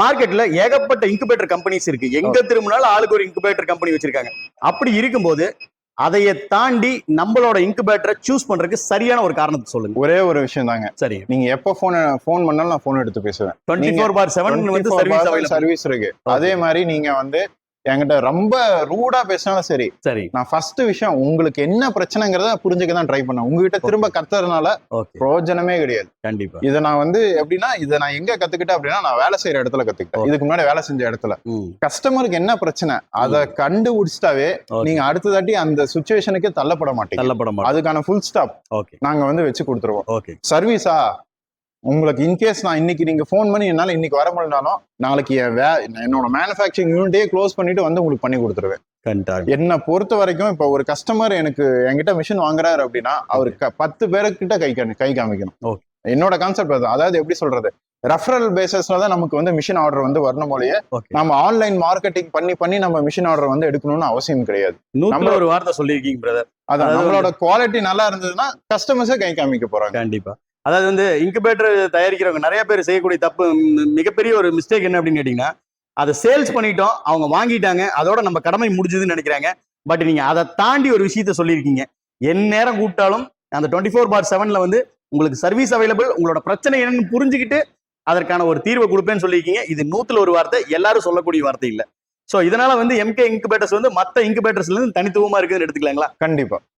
மார்க்கெட்ல ஏகப்பட்ட incubator companies இருக்கு. எங்க திரும்பினாலும் ஆளுக்கு ஒரு இன்குபேட்டர் கம்பெனி வச்சிருக்காங்க. அப்படி இருக்கும்போது அதைய தாண்டி நம்மளோட இன்குபேட்டரை சூஸ் பண்றதுக்கு சரியான ஒரு காரணத்தை சொல்லுங்க. ஒரே ஒரு விஷயம் தாங்க. சரி. நீங்க எப்ப போன் போன் பண்ணாலும் நான் போன் எடுத்து பேசுவேன். டுவெண்ட்டி ஃபோர் பார் செவன் வந்து சர்வீஸ் இருக்கு. அதே மாதிரி நீங்க வந்து என்கிட்ட ரொம்ப ரூடா பேசினாலும் சரி சரி. நான் ஃபர்ஸ்ட் விஷயம் உங்களுக்கு என்ன பிரச்சனைங்கிறத புரிஞ்சுக்க தான் ட்ரை பண்ணேன். உங்ககிட்ட திரும்ப கத்துறதுனால பிரயோஜனமே கிடையாது. கண்டிப்பா. இதை நான் வந்து எப்படின்னா இதை நான் எங்க கத்துக்கிட்டேன் அப்படின்னா நான் வேலை செய்யற இடத்துல கத்துக்கிட்டேன். இதுக்கு முன்னாடி வேலை செஞ்ச இடத்துல. கஸ்டமருக்கு என்ன பிரச்சனை? அதை கண்டுபிடிச்சிட்டாவே. நீங்க அடுத்த தாட்டி அந்த சுச்சுவேஷனுக்கு தள்ளப்பட மாட்டீங்க. தள்ளப்பட மாட்டோம் அதுக்கான ஃபுல் ஸ்டாப் ஓகே நாங்க வந்து வச்சு கொடுத்துருவோம். சர்வீஸா உங்களுக்கு இன்கேஸ் நான் இன்னைக்கு நீங்க ஃபோன் பண்ணி என்னால இன்னைக்கு வர முடியலனாலும் நாளைக்கு என் வே என்னோட மேனுஃபேக்சரிங் யூனிட்டே க்ளோஸ் பண்ணிட்டு வந்து உங்களுக்கு பண்ணி கொடுத்துருவேன். என்னை பொறுத்த வரைக்கும் இப்போ ஒரு கஸ்டமர் எனக்கு என்கிட்ட மிஷின் வாங்குறாரு அப்படின்னா அவர் பத்து பேருக்கிட்ட கை கை காமிக்கணும். என்னோட கான்செப்ட் அது. அதாவது எப்படி சொல்றது? ரெஃபரல் பேசிஸ்ல தான் நமக்கு வந்து மிஷின் ஆர்டர் வந்து வரணும் போலயே நம்ம ஆன்லைன் மார்க்கெட்டிங் பண்ணி பண்ணி நம்ம மிஷின் ஆர்டர் வந்து எடுக்கணும்னு அவசியம் கிடையாது. நம்ம- ஒரு வார்த்தை சொல்லியிருக்கீங்க பிரதர் அதான் நம்மளோட குவாலிட்டி நல்லா இருந்ததுன்னா கஸ்டமர்ஸே கை காமிக்க போறாங்க. கண்டிப்பா. அதாவது வந்து இன்குபேட்டர் தயாரிக்கிறவங்க நிறைய பேர் செய்யக்கூடிய தப்பு மிகப்பெரிய ஒரு மிஸ்டேக் என்ன அப்படின்னு கேட்டீங்கன்னா அதை சேல்ஸ் பண்ணிட்டோம் அவங்க வாங்கிட்டாங்க அதோட நம்ம கடமை முடிஞ்சதுன்னு நினைக்கிறாங்க. பட் நீங்க அதை தாண்டி ஒரு விஷயத்த சொல்லியிருக்கீங்க. என் நேரம் கூப்பிட்டாலும் அந்த டுவெண்ட்டி ஃபோர் பார் செவன்ல வந்து உங்களுக்கு சர்வீஸ் அவைலபிள் உங்களோட பிரச்சனை என்னன்னு புரிஞ்சுக்கிட்டு அதற்கான ஒரு தீர்வை கொடுப்பேன்னு சொல்லியிருக்கீங்க. இது நூத்துல ஒரு வார்த்தை எல்லாரும் சொல்லக்கூடிய வார்த்தை இல்லை. ஸோ இதனால வந்து எம்கே இன்குபேட்டர்ஸ் வந்து மற்ற இன்குபேட்டர்ஸ்ல இருந்து தனித்துவமா இருக்குதுன்னு எடுத்துக்கலாங்களா? கண்டிப்பா.